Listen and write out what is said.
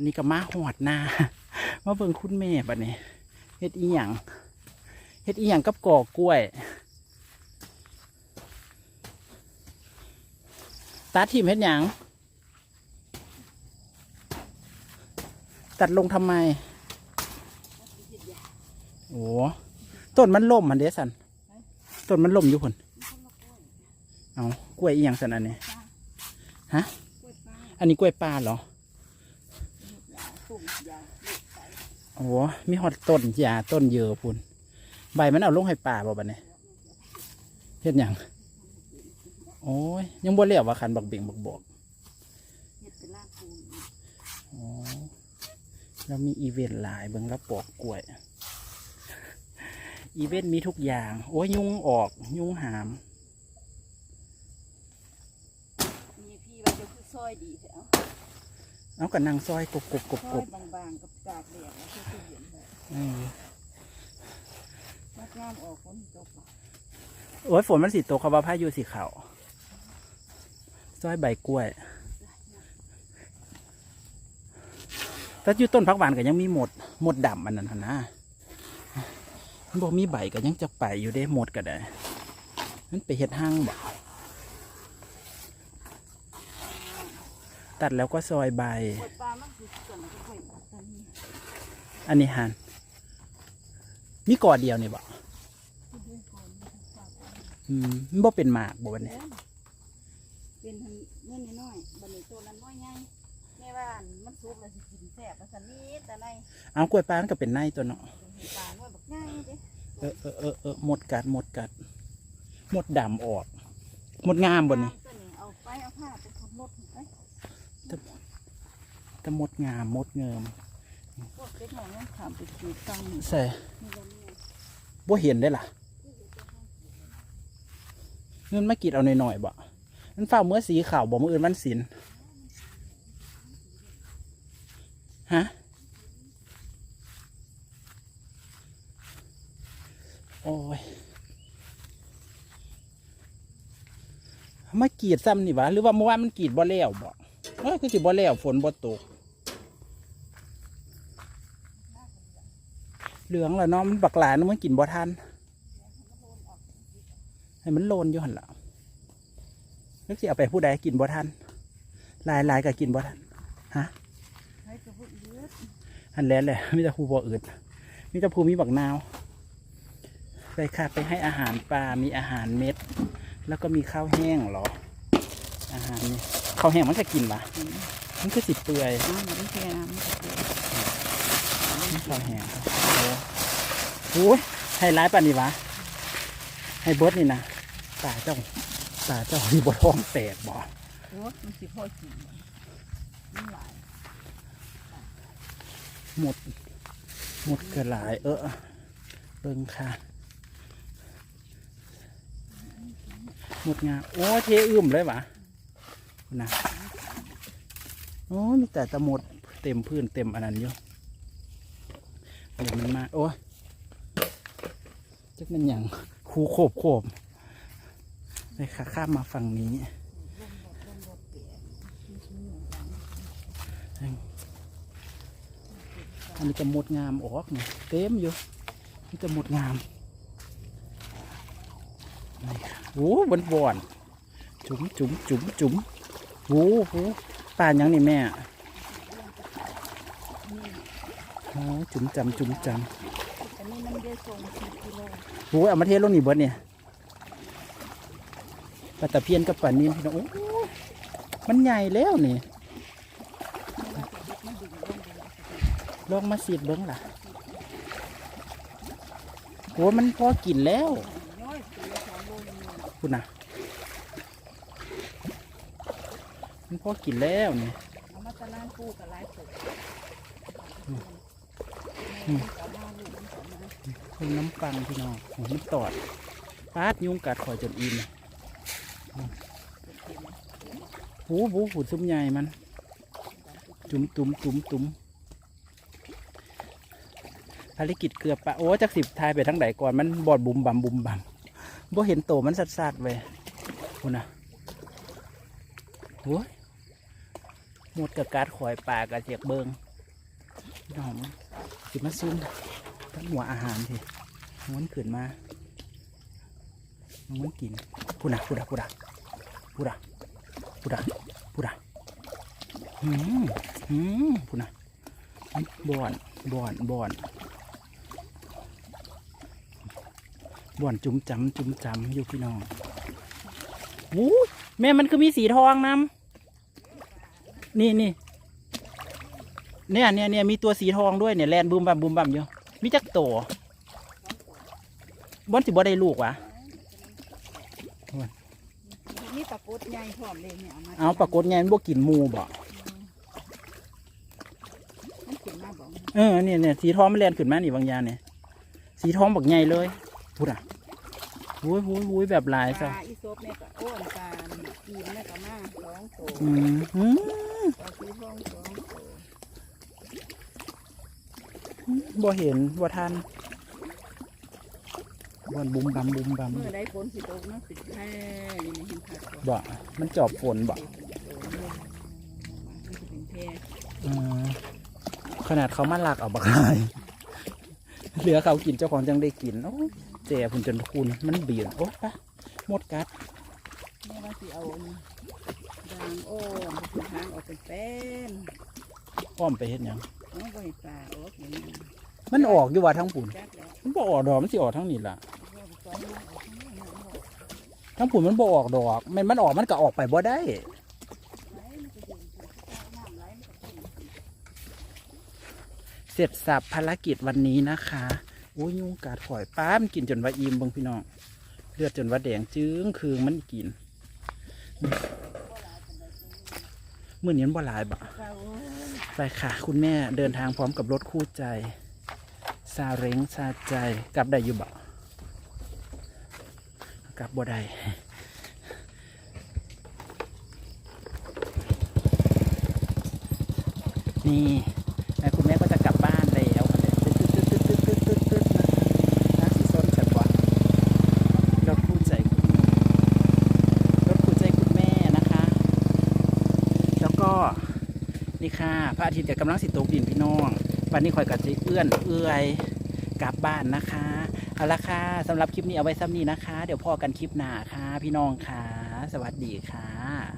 วันนี้ก็มาหอดนามาเบิ่งคุณแม่บัดนี้เฮ็ดอีหยังเฮ็ดอีหยังกับก่อกล้วยตัดทิมเฮ็ดหยังตัดลงทำไม โอ้ต้นมันล่มมันเดสันต้นมันล่มอยู่ผนเอากล้วยอีหยังสันอันนี้ ฮะ อันนี้กล้วยป่าเหรอ โอ้โหมีหอดต้นยาต้นเยอะพุ่นใบมันเอาลงให้ป่าบ่บัดนี้เฮ็ดหยังโอ้ยยังบ่เรียกว่าคันบักเบ่งบักบอกอ๋อแล้วมีอีเวนต์หลายเบิ่งแล้วปอกกล้วย อีเวนต์มีทุกอย่าง โอ้ยยุงออกยุงหาม มีพี่ว่าจะคือซอยดีแถว เอากระนังซอยกบกบกบซกอยบบางๆกับกากแดดแล้วคือเย็นเลยเออมัดงามออกฝนตกอะโอ้ยฝนมันสีตกเขาว่าพายุสีขาวซอยใบกล้วยแต่อยู่ต้นพักหวานก็ยังมีหมดหมดดำอันนั้นหั่นนะมันบอกมีใบก็ยังจะไปอยู่ได้หมดก็ได้ มันไปเห็ดห้างบ่ ตัดแล้วก็ซอยใบกล้วยปลามันคือส่วนของกล้วยตานีอันนี้หันมีกอเดียวนี่บ่ที่ด้วยก่อนมีทั้งฝากอืมมันบ่เป็นหมากบ่วันนี้เป็นทันเงินน้อยๆบันนี้ตัวนั้นน้อยใหญ่แม่ว่าอันมันสุกแล้วสิกินแซ่บแล้วสันนี้แต่ในเอากล้วยปลามันก็เป็นในตัวเนาะเห็นปลาน้อยบักง่ายเด้เออเออเออเออหมดกัดหมดกัด หมดดำออก หมดงามบนนี้ ตัวนี้เอาไปเอาผ้าไปขับรถไป แต่หมดงามหมดเงิมพวกเด็กน้อยยังขามไปขีดตังนี่ใส่นี่วันนี้บ่เห็นได้ล่ะเงินมากิดเอาหน่อยๆบ่มันฝ้าเมื่อสีขาวบ่มืออื่นวันศิลฮะโอ้ยมากรีดซ้ำนี่วะหรือว่าเมื่อวานมันกรีดบ่แล้วบ่เอ้ยคือสิบ่แล้วฝนบ่ตก เหลืองแล้วเนาะมันบักหลานมันกินบ่ทันให้มันโลนอยู่หันละนึกสิเอาไปผู้ใดกินบ่ทันลายลายก็กินบ่ทันฮะอันแล้วแหละมีต่ผู้บ่อึดมีต่ผู้มีบักนาวไปค่ะไปให้อาหารปลา มีอาหารเม็ด แล้วก็มีข้าวแห้งเหรอ อาหารนี่ข้าวแห้งมันจะกินปะมันคือสิเปื่อยมันแค่น้ำ นี่ข้าวแห้งครับโอ้โหให้ร้ายป่านนี้วะ ให้เบิร์ดนี่นะตาเจ้าตาเจ้าที่บ่ท้องแตกบ่โอ้มันสิพ่อกินมันหลายหมด หมดกินหลาย เออเบิ่งค่ะหมดงาโอ้เทอึมเลยวะนะโอ้มีแต่ตะหมดเต็มพื้นเต็มอันนั้นอยู่ เดี๋ยวมันมา โอ้ยจักมันอย่างคูโคบโคบเลยค่ะข้ามมาฝั่งนี้อันนี้จะหมดงามออกนี่ยเต็มอยู่นี่จะหมดงามนี่ค่ะโอ้บนบอนๆจุ๋มจุ๋มจุ๋มจุ๋มโอ้โหป่านหยังนี่แม่โอ้ จุ๋มจำจุ๋มจอันนี้มันได้ส่งสิบกิโลำโอ้เอามาเทลงนี่เบิดเนี่ยปลาตะเพียนกับปลานิ่มพี่น้องโอ้มันใหญ่แล้วนี่ลองมาสีดเบิ้งล่ะโอ้มันพอกินแล้วน้อยตัวสองโลนึงคุณนะมันพอกินแล้วนี่ เอามาตะลานปูกับหลายตัว อืมเอามาลูกมันเอามาเพิ่งน้ำปังพี่น้องโอ้มันตอดปาดยุงกัดข่อยจนอินหูหูหูซุ้มใหญ่มัน จุ๋มตุ่มจุ๋มตุ่มภารกิจเกือบปะโอ้จักสิบทายไปทั้งไหนก่อน มันบอดบุมบัมบุมบัมบ่เห็นโตมันสัดๆเว้ยคุณนะโอ้ยหมดกับการข่อยปลากระเจียกเบิงน้อง สิมาซุ่มทั้งหัวอาหารทีม้วนขึ้นมาม้วนกินพูดนะพูดนะพูดนะพูดนะพูดนะพูดนะหืมหืมพูดนะบ่อนบ่อนบ่อนบ่อนจุ่มจำจุ่มจำอยู่พี่น้องวู้แม่มันคือมีสีทองนำนี่นี่ เนี่ยเนี่ยเนี่ยมีตัวสีทองด้วยเนี่ยแลนบูมบัมบูมบัมอยู่มีจักตัวบอนสิบ่ได้ลูกวะมีปลากดใหญ่พร้อมเลยเนี่ยเอามาเอาปรากฏไงมันบ่กินหมูบ่มันกินมาบอกเออเนี่ยเนี่ยสีทองมันแลนขึ้นมานี่บางอยางเนี่ยสีทองบักใหญ่เลยพูดอะวุ้ยวุ้ยวุ้ยแบบหลายปซะลาอีโซบเนี่ยก็อ้วนปลาจีนเนี่ยก็มาสองตัวอืมอืมปลาสีทองสองตัว บ่เห็นบ่ทันบ่อนบุมบัมบุมบัมเมื่อได้ฝนสิตกเนาะสิแท้ยังไม่เห็นขาดตัวบ่มันจอบฝนบ่มันจะเป็นแพร่อืมขนาดเขามาลักเอาบักลายเหลือเขากินเจ้าของจังได้กินโอ้ยแจ่พุ่นจนคุณมันเบียนโอ้ปะหมดกัดเนี่ยว่าสิเอาดางโอ้มไปถึงทางออกเป็นเป็นอ้อมไปเฮ็ดหยัง เอาไปปลาออกอย่างนี้มันออกอยู่ว่าทั้งปุ่นจักแล้วมันบ่ออกดอกมันสิออกทั้งนี้ล่ะเอาไปปล่อยมันออกข้างนอกมันออกทั้งปุ่นมันบ่ออกดอกแมันมันออกมันก็ออกไปบ่ได้ ไหลมันก็เย็นน้ำไหลมันก็เย็นเสร็จสับภารกิจวันนี้นะคะโอ้ยยุงกัดข่อยป้ามนกินจนว่าอิ่มเบิ่งพี่น้องเลือดจนว่าแดงจึ้งคืงมันกินมื่อนี้มันบ่หลายบ่ปลาโอ้ย ไปค่ะ คุณแม่เดินทางพร้อมกับรถคู่ใจ ซาเร้งซาใจ กลับได้อยู่บ่กลับบ่ได้นี่แม่คุณแม่ก็จะกลับบ้านแล้วตึ๊ดตึ๊ดตึ๊ดตึ๊ดตึ๊ดตึ๊ดตึ๊ดนะสีส้นฉันว่ารถคู่ใจคุณรถคู่ใจคุณแม่นะคะ แล้วก็ นี่ค่ะ พระอาทิตย์กำลังสิตกดินพี่น้อง วันนี้คอยกับจิเอื้อนเอื้อยกลับบ้านนะคะเอาละค่ะสำหรับคลิปนี้เอาไว้ซ้ำนี้นะคะ เดี๋ยวพอกันคลิปหน้าค่ะ พี่น้องค่ะ สวัสดีค่ะ